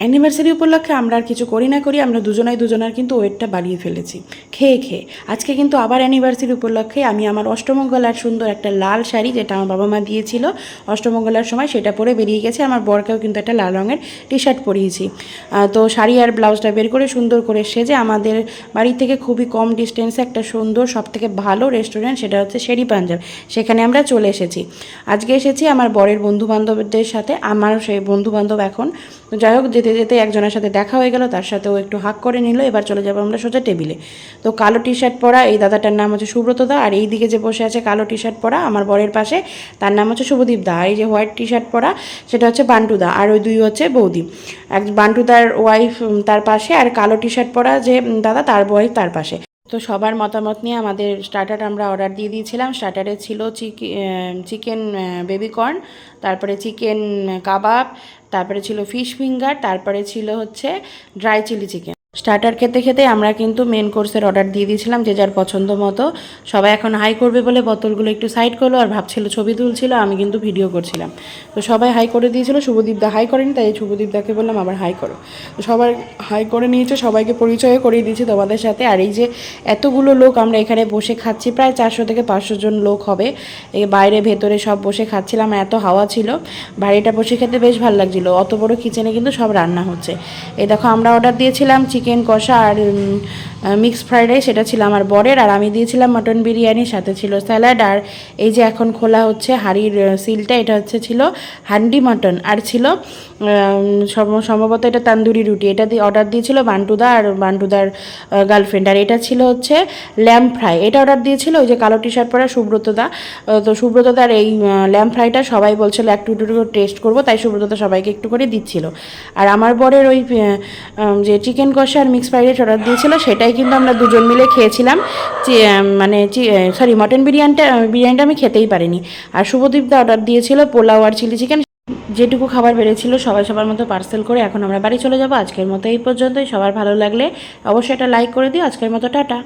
Anniversary উপলক্ষে আমরা আর কিছু করি না করি, আমরা দুজনাই দুজনার কিন্তু ওয়েটটা বাড়িয়ে ফেলেছি। খেয়ে খেয়ে। আজকে কিন্তু আবার অ্যানিভার্সারি উপলক্ষে আমি আমার অষ্টমঙ্গলার সুন্দর একটা লাল শাড়ি যেটা আমার বাবা মা দিয়েছিল, অষ্টমঙ্গলার সময় সেটা পরে বেরিয়ে গেছে। আমার বরকেও কিন্তু একটা লাল রঙের টি শার্ট পরিয়েছি তো শাড়ি আর ব্লাউজটা বের করে সুন্দর করে সেজে আমাদের বাড়ি থেকে খুবই কম ডিস্টেন্সে একটা সুন্দর সব থেকে ভালো রেস্টুরেন্ট সেটা হচ্ছে শেরি পাঞ্জাব সেখানে আমরা চলে এসেছি। আজকে এসেছি আমার বরের বন্ধু বান্ধবদের সাথে। আমার সেই বন্ধু বান্ধব এখন তো যাই হোক, যেতে যেতে একজনের সাথে দেখা হয়ে গেল, তার সাথেও একটু হাক করে নিল, এবার চলে যাব আমরা সোজা টেবিলে। তো কালো টি শার্ট পরা এই দাদাটার নাম হচ্ছে সুব্রত দা, আর এই দিকে যে বসে আছে কালো টি শার্ট পরা, আমার বরের পাশে তার নাম হচ্ছে শুভদীপ দা এই যে হোয়াইট টি শার্ট পরা, সেটা হচ্ছে বান্টু দা, আর ওই দুই হচ্ছে বৌদি। এক বান্টু দার ওয়াইফ তার পাশে, আর কালো টি শার্ট পরা যে দাদা, তার ওয়াইফ তার পাশে। তো সবার মতামত নিয়ে আমাদের স্টার্টার আমরা অর্ডার দিয়ে দিয়েছিলাম। স্টার্টারে ছিল চিকেন বেবিকর্ন তারপরে চিকেন কাবাব তারপরে ছিল ফিশ ফিঙ্গার তারপরে ছিল হচ্ছে ড্রাই চিলি চিকেন স্টার্টার খেতে খেতে আমরা কিন্তু মেন কোর্সের অর্ডার দিয়ে দিয়েছিলাম যে যার পছন্দ মতো। সবাই এখন হাই করবে বলে বোতলগুলো একটু সাইড করল আর ভাবছিল ছবি তুলছিল, আমি কিন্তু ভিডিও করছিলাম। তো সবাই হাই করে দিয়েছিল, শুভদীপ দা হাই করেনি, তাই শুভদীপ দাকে বললাম আবার হাই করো। তো সবাই হাই করে নিয়েছে, সবাইকে পরিচয় করিয়ে দিয়েছি তোমাদের সাথে। আর এই যে এতগুলো লোক আমরা এখানে বসে খাচ্ছি, প্রায় চারশো থেকে পাঁচশো জন লোক হবে। এই বাইরে ভেতরে সব বসে খাচ্ছিলাম, এত হাওয়া ছিল। বাড়িটা বসে খেতে বেশ ভালো লাগছিল। অত বড় কিচেনে কিন্তু সব রান্না হচ্ছে। এই দেখো আমরা অর্ডার দিয়েছিলাম চিকেন কষা আর মিক্স ফ্রাইড রাইস সেটা ছিল আমার বরের, আর আমি দিয়েছিলাম মটন বিরিয়ানি সাথে ছিল স্যালাড আর এই যে এখন খোলা হচ্ছে হাঁড়ির সিলটা এটা হচ্ছে ছিল হান্ডি মাটন আর ছিল সম্ভবত এটা তান্দুরি রুটি, এটা দিয়ে অর্ডার দিয়েছিল বান্টুদা আর বান্টুদার গার্লফ্রেন্ড আর এটা ছিল হচ্ছে ল্যাম্প ফ্রাই এটা অর্ডার দিয়েছিল ওই যে কালো টি শার্ট পরা সুব্রতদা তো সুব্রতদার এই ল্যাম্প ফ্রাইটা সবাই বলছিল একটু একটু করে টেস্ট করব, তাই সুব্রতদা সবাইকে একটু করে দিচ্ছিল। আর আমার বরের ওই যে চিকেন কষা আর মিক্স ফ্রাইড রাইস অর্ডার দিয়েছিল, সেটাই কিন্তু আমরা দুজন মিলে খেয়েছিলাম। মানে সরি মটন বিরিয়ানিটা বিরিয়ানিটা আমি খেতেই পারিনি। আর শুভদীপদা অর্ডার দিয়েছিল পোলাও আর চিলি চিকেন যেটুকু খাবার বেড়েছিল সবাই সবার মতো পার্সেল করে এখন আমরা বাড়ি চলে যাব। আজকের মতো এই পর্যন্তই। সবার ভালো লাগলে অবশ্যই এটা লাইক করে দিও। আজকের মতো টাটা।